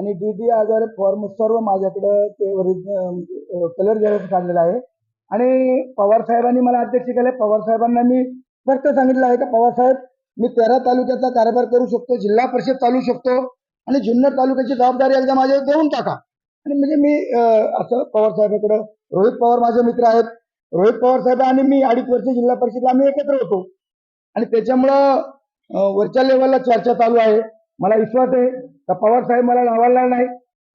आणि D D आधार form सर्व माझ्याकडं ते कलर जेरॉक्स काढलेला आहे. आणि पवार साहेबांनी मला अध्यक्ष केले. पवार साहेबांना मी फक्त सांगितलं आहे का पवार साहेब मी तेरा तालुक्याचा कारभार करू शकतो जिल्हा परिषद चालू शकतो आणि जुन्नर तालुक्याची जबाबदारी एकदा माझ्यावर देऊन टाका. आणि म्हणजे मी असं पवार साहेबाकडं रोहित पवार माझे मित्र आहेत. रोहित पवार साहेब आणि मी अडीच वर्ष जिल्हा परिषदला आम्ही एकत्र होतो. आणि त्याच्यामुळं वरच्या लेवलला चर्चा चालू आहे. मला विश्वास आहे तर पवार साहेब मला नावाला नाही.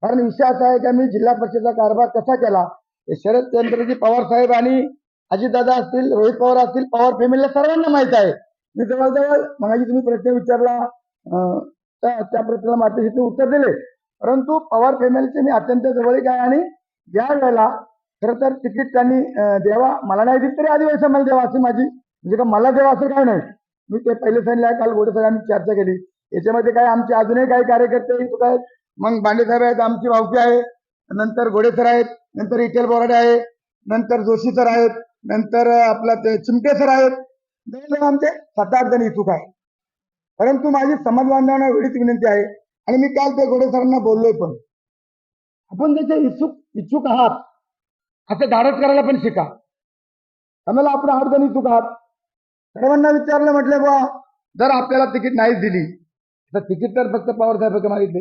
कारण विषय असा आहे का मी जिल्हा परिषदचा कारभार कसा केला? हे शरद चंद्रजी पवार साहेब आणि अजितदादा असतील रोहित पवार असतील पवार फॅमिलीला सर्वांना माहीत आहे. मी जवळजवळ मगाशी तुम्ही प्रश्न विचारला त्या त्या प्रश्नाला मार्गदर्शक उत्तर दिले. परंतु पवार फॅमिलीचे मी अत्यंत जवळीक आहे आणि ज्या वेळेला खरं तर तिकीट त्यांनी देवा मला नाही दिली तरी आदिवासी समाज देवा अशी माझी म्हणजे का मला देवा असं काय नाही. मी ते पहिले सांगितलं काल गोडे आम्ही चर्चा केली. याच्यामध्ये काय आमचे अजूनही काही कार्यकर्ते इच्छुक आहेत. मग बांडेसाहेब आहेत आमची भावकी आहे नंतर घोडेसर आहेत नंतर इटेल बोराडे आहे नंतर जोशी सर आहेत नंतर आपला ते चिमटे सर आहेत. आमचे सात आठ जण इच्छुक आहे परंतु माझी समाज बांधवांना वेळीच विनंती आहे आणि मी काल ते गोडे सरांना बोललोय पण. आपण त्याचे इच्छुक इच्छुक आहात असं धाडस करायला पण शिका. आम्हाला आपण आठ जण इच्छुक आहात. सर्वांना विचारलं म्हटलं बा जर आपल्याला तिकीट नाहीच दिली तर तिकीट तर फक्त पवार साहेबांकडे मागितले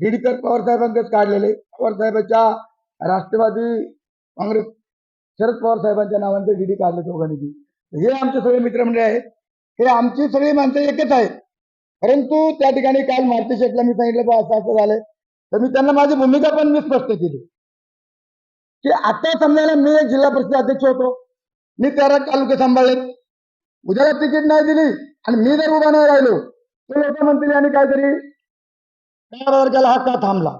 गिडी तर पवार साहेबांकडेच काढलेले. पवार साहेबांच्या राष्ट्रवादी काँग्रेस शरद पवार साहेबांच्या नावाने डीडी काढले दोघांनी हे आमचे सगळे मित्रमंडळी आहेत. हे आमची सगळी माणसं एकच आहेत. परंतु त्या ठिकाणी काल मारुती शेठला मी सांगितलं बा असं असं झालंय. तर मी त्यांना माझी भूमिका पण मी स्पष्ट केली. की आता समजायला मी एक जिल्हा परिषद अध्यक्ष होतो. मी तेरा तालुके सांभाळले. उद्याला तिकीट नाही दिली आणि मी जर उभा नाही राहिलो ते लोक म्हणतील आणि काहीतरी केला हा का थांबला.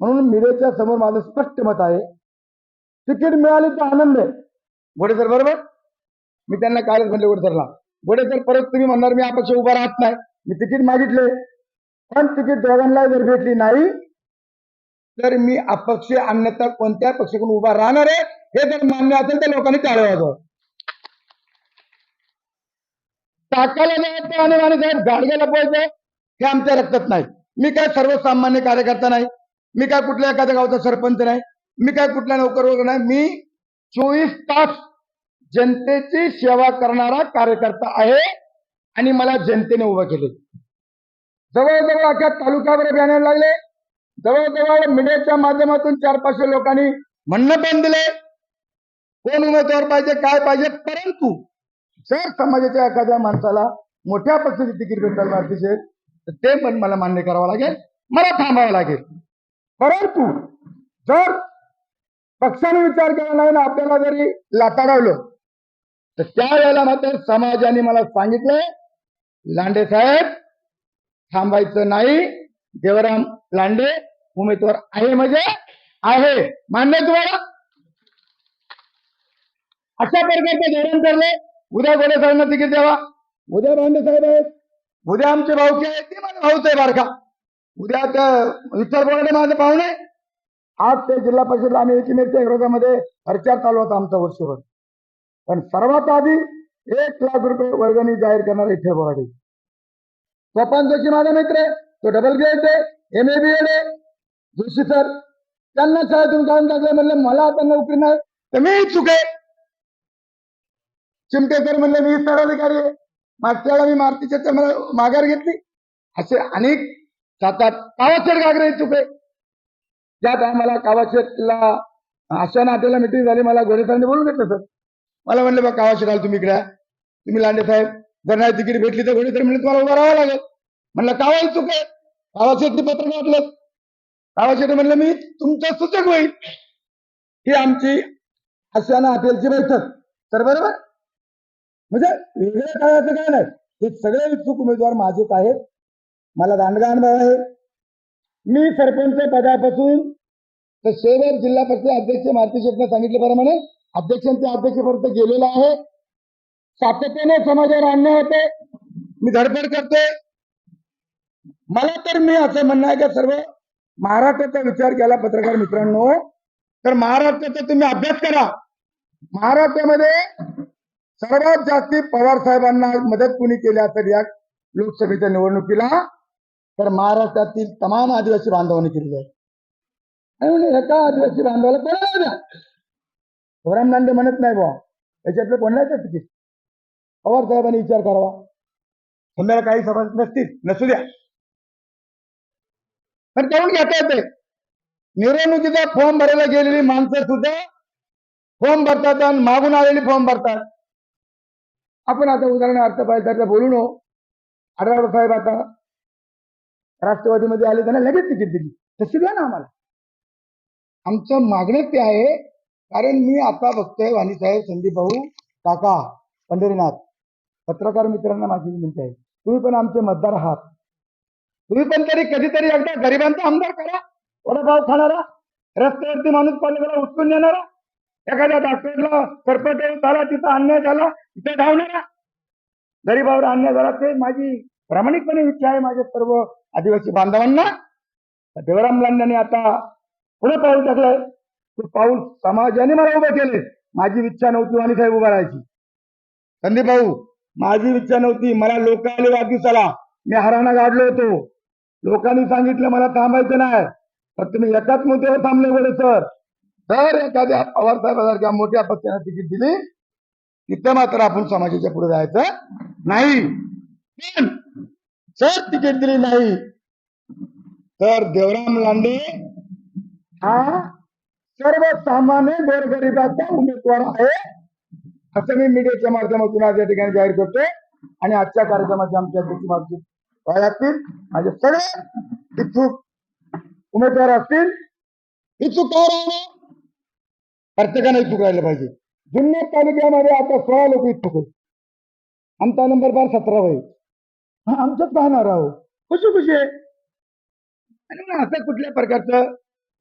म्हणून मिरेच्या समोर माझं स्पष्ट मत आहे. तिकीट मिळाली तर आनंद आहे. गोडे सर बरोबर? मी त्यांना कालच म्हणले गोडे सरला. गोडे सर परत तुम्ही म्हणणार मी अपक्ष उभा राहत नाही. मी तिकीट मागितले पण तिकीट दोघांना जर भेटली नाही तर मी अपक्ष अन्यथा कोणत्या पक्षाकडून उभा राहणार आहे? हे जर मान्य असेल तर लोकांनी टाळं वाजवा टाकायला नाही आणि आणि साहेब गाडग्याला पाहिजे हे आमच्या रक्तात नाही. मी काय सर्वसामान्य कार्यकर्ता नाही. मी काय कुठल्या एखाद्या गावचा सरपंच नाही. मी काय कुठल्या नोकर वगैरे नाही. मी चोवीस तास जनतेची सेवा करणारा कार्यकर्ता आहे आणि मला जनतेने उभं केले. जवळजवळ अख्या तालुक्यावर बॅनर लागले जवळजवळ मीडियाच्या माध्यमातून चार पाचशे लोकांनी म्हणणं पण दिले. कोण उमेदवार पाहिजे काय पाहिजे परंतु जर समाजाच्या एखाद्या माणसाला मोठ्या पक्षाची तिकीट भेटायला भारती असेल तर ते पण मला मान्य करावं लागेल. मला थांबावं लागेल. परंतु जर पक्षाने विचार केला नाही ना आपल्याला जरी लाताडवलं तर त्यावेळेला मात्र समाजाने मला सांगितलं लांडे साहेब थांबायचं नाही. देवराम लांडे उमेदवार आहे म्हणजे आहे. मान्य तुम्हाला? अशा प्रकारचे धोरण ठरले उद्या गोडे साहेबांना तिकीट द्यावा? उद्या रांडे साहेब आहेत. उद्या आमचे भाऊके आहेत ते माझे भाऊच आहे बारका. उद्या त्या विठ्ठल बोराडे माझे पाहुणे आज ते जिल्हा परिषदला आम्ही एकमेकच्या विरोधामध्ये प्रचार चालू होता आमचा वर्षभर. पण सर्वात आधी एक लाख रुपये वर्गणी जाहीर करणार विठ्ठल बोराडे. स्वपन जोशी माझा मित्र आहे तो डबल ग्रेड आहे एम ए बी एड आहे. जोशी सर त्यांना शाळेतून काढून टाकलं म्हणलं मला आता नोकरी नाही. तर मी आहे चिमटेकर म्हणले मी विस्तार अधिकारी आहे. मागच्या वेळा मी मारुतीच्या माघार घेतली. असे अनेक सात आठ कावाशेट गागरे चुके ज्या टायमाला कावाशेरला अशा नाट्याला मिटिंग झाली. मला घोडेसरांनी बोलून घेतलं सर मला म्हणलं बा कावाशेट आलं तुम्ही इकडे तुम्ही लांडे साहेब जर नाही तिकीट भेटली तर घोडेसर म्हणजे तुम्हाला उभं राहावं लागेल. म्हणलं कावाही चुके आहे पत्र काढलं कावाशेर म्हणलं मी तुमचं सूचक होईल. ही आमची अशाना हॉटेलची बैठक. तर बरोबर? म्हणजे वेगळ्या काय काय नाही. हे सगळे इच्छुक उमेदवार माझेच आहेत. मला दांडगा अनुभव आहे. मी सरपंच पदापासून तर शेवट जिल्हा परिषद अध्यक्ष मारुती शेठने सांगितल्याप्रमाणे अध्यक्षांच्या अध्यक्षपर्यंत गेलेलं आहे. सातत्याने समाजावर आणणे होते मी धडपड करतोय. मला तर मी असं म्हणणं आहे का सर्व महाराष्ट्राचा विचार केला पत्रकार मित्रांनो. तर महाराष्ट्राचा तुम्ही अभ्यास करा. महाराष्ट्रामध्ये सर्वात जास्ती पवार साहेबांना मदत कुणी केली असेल या लोकसभेच्या निवडणुकीला तर महाराष्ट्रातील तमाम आदिवासी बांधवांनी केली आहे. आणि एका आदिवासी बांधवाला कोणाला द्या? शिवराम दांडे म्हणत नाही बुवा. याच्यातलं कोणाला तिकीट? पवार साहेबांनी विचार करावा. समजायला काही सभा नसतील नसू द्या. पण करून घेता येते निवडणुकीचा फॉर्म भरायला गेलेली माणसं सुद्धा फॉर्म भरतात आणि मागून आलेली फॉर्म भरतात. आपण आता उदाहरणार्थ पाहिजे तर बोलू नो. आढळराव साहेब आता राष्ट्रवादीमध्ये आले त्यांना लगेच तिकीट दिली. तशी द्या ना आम्हाला. आमचं मागणं ते आहे कारण मी आता बघतोय वाणी साहेब संदीप भाऊ काका पंढरीनाथ पत्रकार मित्रांना माझी विनंती आहे. तुम्ही पण आमचे मतदार आहात. तुम्ही पण तरी कधीतरी एकदा गरिबांचा आमदार करा. वडापाव खाणारा रस्त्यावरती माणूस पाहिजे उचलून नेणारा. एखाद्या डॉक्टरला सरपट झाला तिथं अन्याय झाला तिथे धावणारा गरीबावर अन्याय झाला ते माझी प्रामाणिकपणे इच्छा आहे माझ्या सर्व आदिवासी बांधवांना. देवराम लांड्याने आता पुढे पाऊल टाकलंय. ते पाऊल समाजाने मला उभं केले माझी इच्छा नव्हती आणि साहेब उभा राहायची. संदीप भाऊ माझी इच्छा नव्हती. मला लोक आले चला मी हराणा गाडलो होतो. लोकांनी सांगितलं मला थांबायचं नाही. फक्त मी एकाच मुद्द्यावर थांबले बोले सर. तर एखाद्या पवार मोठ्या पक्षाने तिकीट दिली तिथं मात्र आपण समाजाच्या पुढे जायचं नाही. पण जर तिकीट दिली नाही तर देवराम लांडे हा सर्वसामान्य गोरगरिबाचा उमेदवार आहे असं मी मीडियाच्या माध्यमातून आज या ठिकाणी जाहीर करतोय आणि आजच्या कार्यक्रमाच्या आमच्या अध्यक्ष मागची वयातील माझे सगळे इच्छुक उमेदवार असतील इच्छुक का राहणार प्रत्येकाने इच्छुक राहिलं पाहिजे. जुन्नर तालुक्यामध्ये आता सोळा लोक इच्छुक आहेत आमचा नंबर बार सतरा होईल हा आमच्याच पाहणार आहो खुशी खुशी. आहे आणि असं कुठल्या प्रकारचं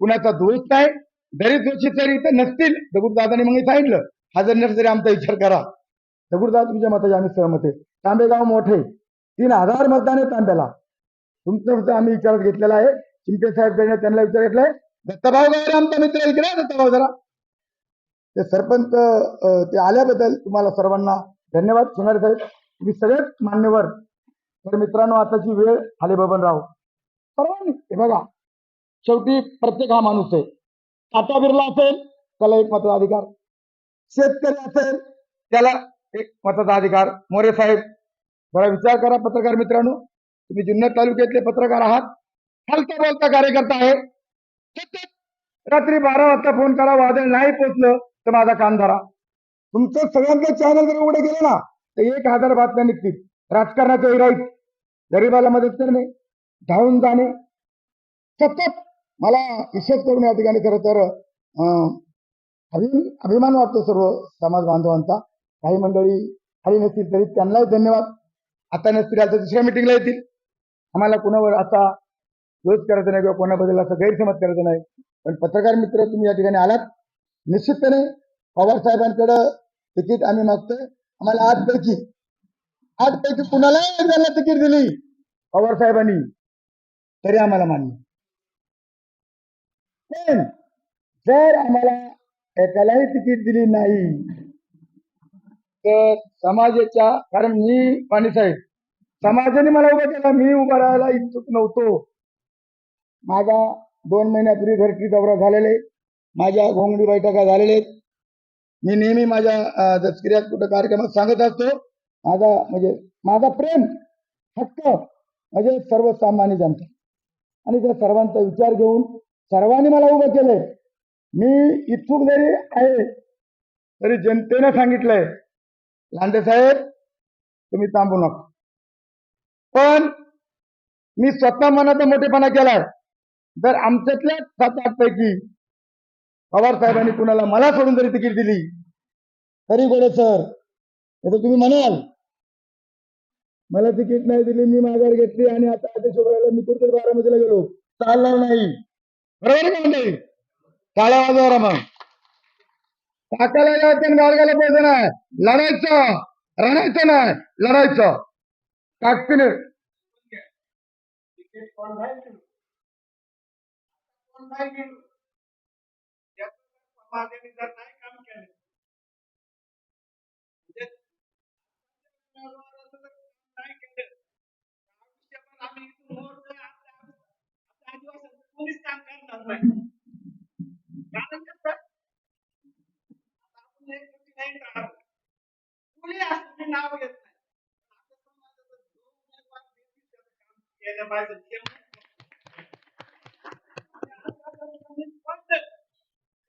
कुणाचा दोष नाही. जरी दोषी जरी इथं नसतील दगडदादाने मग सांगितलं. हा जर नसेल तरी आमचा विचार करा. दगडदादा तुमच्या मताची आम्ही सहमत आहे. तांबेगाव मोठे. तीन हजार मतदान आहे तांब्याला. तुमचं आम्ही विचारात घेतलेला आहे. चिंते साहेब त्यांनी त्यांना विचार घेतलाय. दत्ताभाऊ गावडे आमचा मित्र इकडे. आहे जरा. ते सरपंच ते आल्याबद्दल तुम्हाला सर्वांना धन्यवाद. सोनारे साहेब तुम्ही सगळेच मान्यवर. तर मित्रांनो आताची वेळ आले बबनराव सर्वांनी हे बघा शेवटी प्रत्येक हा माणूस आहे. टाटा बिर्ला असेल त्याला एक मताधिकार शेतकरी असेल त्याला एक मताचा अधिकार. मोरे साहेब जरा विचार करा पत्रकार मित्रांनो. तुम्ही जुन्नर तालुक्यातले पत्रकार आहात. हलता बोलता कार्यकर्ता आहे. रात्री बारा वाजता फोन करा वादळ नाही पोचलं. तर माझा कान धरा तुमचं सगळ्यांचं चॅनल जर उघडे गेलं ना तर एक हजार बातम्या निघतील. राजकारणाच्या हिराईत. गरिबाला मदत करणे धावून जाणे. सतत मला विशेष करून या ठिकाणी खरं तर अं, अभिमान वाटतो सर्व समाज बांधवांचा. काही मंडळी खाली नसतील तरी त्यांनाही धन्यवाद. आता नसतील आता दुसऱ्या मिटिंगला येतील. आम्हाला कुणावर असा दोष करायचा नाही किंवा कोणाबद्दल असा गैरसमज करायचा नाही. पण पत्रकार मित्र तुम्ही या ठिकाणी आलात. निश्चितपणे पवार साहेबांकडं तिकीट आम्ही मागतोय. आम्हाला आठ पैकी आठ पैकी कुणालाही त्यांना तिकीट दिली? पवार साहेबांनी. तरी आम्हाला मान्य. पण जर आम्हाला एकालाही तिकीट दिली नाही तर समाजाच्या कारण मी पाणीसाहेब समाजाने मला उभा केला. मी उभा राहायला इच्छुक नव्हतो. माझा दोन महिन्यापूर्वी घरची दौरा झालेले माझ्या घोंगडी बैठका झालेल्या आहेत. मी नेहमी माझ्या अं, कुठं कार्यक्रमात सांगत असतो माझा म्हणजे माझा प्रेम हक्क म्हणजे सर्वसामान्य जनता. आणि त्या सर्वांचा विचार घेऊन सर्वांनी मला उभं केलंय. मी इच्छुक जरी आहे तरी जनतेनं सांगितलंय लांडे साहेब तुम्ही थांबू नका. पण मी स्वतः मनाचा मोठेपणा केलाय. जर आमच्यातल्या सात आठ पैकी पवार साहेबांनी कुणाला मला सोडून जरी तिकीट दिली तरी गोडे सर तर तुम्ही म्हणाल. मला तिकीट नाही दिली मी माघार घेतली आणि आता अध्यक्ष उभरायला मी कुठे बारामतीला गेलो. चालणार नाही. बरोबर का म्हणजे? नाही टाळ्या वाजवा मग. टाकायला यायचं आणि गाडगायला पैसे नाही. लढायचं. रडायचं नाही. लढायचं. you. समाजाने जर नाही काम केले. म्हणजे कोणीच काम करणार नाही. कारण कसं? आपण एक नाही असं नाव घेत नाही. केलं पाहिजे.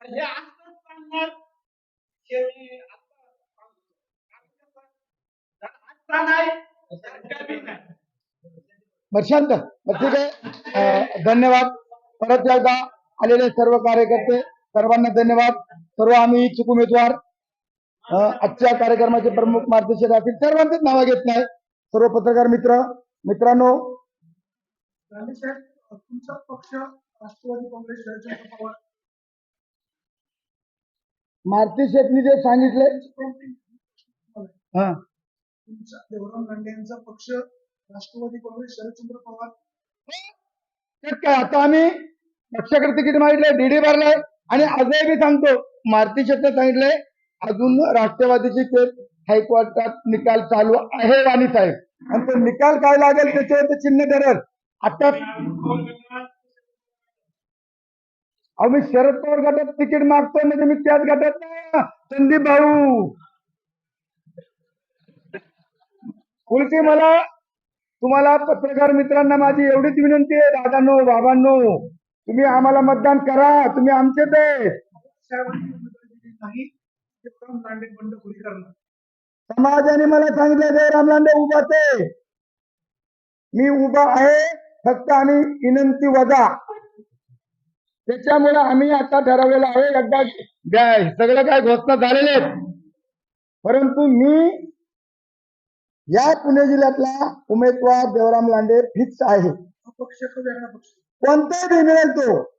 पण हे असंच चालणार शेवटी आता कारण कसं जर आत्ता नाही तर कधी नाही बरं शांत बरं ठीक आहे. धन्यवाद. परत एकदा आलेले सर्व कार्यकर्ते सर्वांना धन्यवाद. सर्व आम्ही इच्छुक उमेदवार. आजच्या कार्यक्रमाचे प्रमुख मार्गदर्शक असतील. सर्वांचीच नावं घेत नाही. सर्व पत्रकार मित्र मित्रांनो. गांधी साहेब तुमचा पक्ष राष्ट्रवादी काँग्रेस शरदचंद्र पवार. मारुती शेठनी जे सांगितले हा. तुमचा देवराम लांडे यांचा पक्ष राष्ट्रवादी काँग्रेस शरदचंद्र पवार. काय आता आम्ही पक्षाकडे तिकीट मागितलंय? डीडी भरलाय. आणि आजही मी सांगतो मारुती शेट्टी सांगितलंय अजून राष्ट्रवादीची केस हायकोर्टात निकाल चालू आहे वाणी साहेब. आणि तो निकाल काय लागेल त्याच्यावर ते चिन्ह ठरेल आता अहो मी शरद पवार गटात तिकीट मागतोय म्हणजे मी त्याच गटात संदीप भाऊ! उलटी मला तुम्हाला पत्रकार मित्रांना माझी एवढीच विनंती आहे दादांनो बाबांनो तुम्ही आम्हाला मतदान करा तुम्ही आमचेच आहे समाजाने मला सांगितलं जयराम लांडे उभाच आहे मी उभा आहे फक्त आम्ही विनंती वजा. त्याच्यामुळे आम्ही आता ठरवलेलं आहे एकदा द्या- सगळं काय घोषणा झालेले परंतु मी या पुणे जिल्ह्यातला उमेदवार देवराम लांडे फिक्स आहे. पक्ष? कोणताही मिळेल तो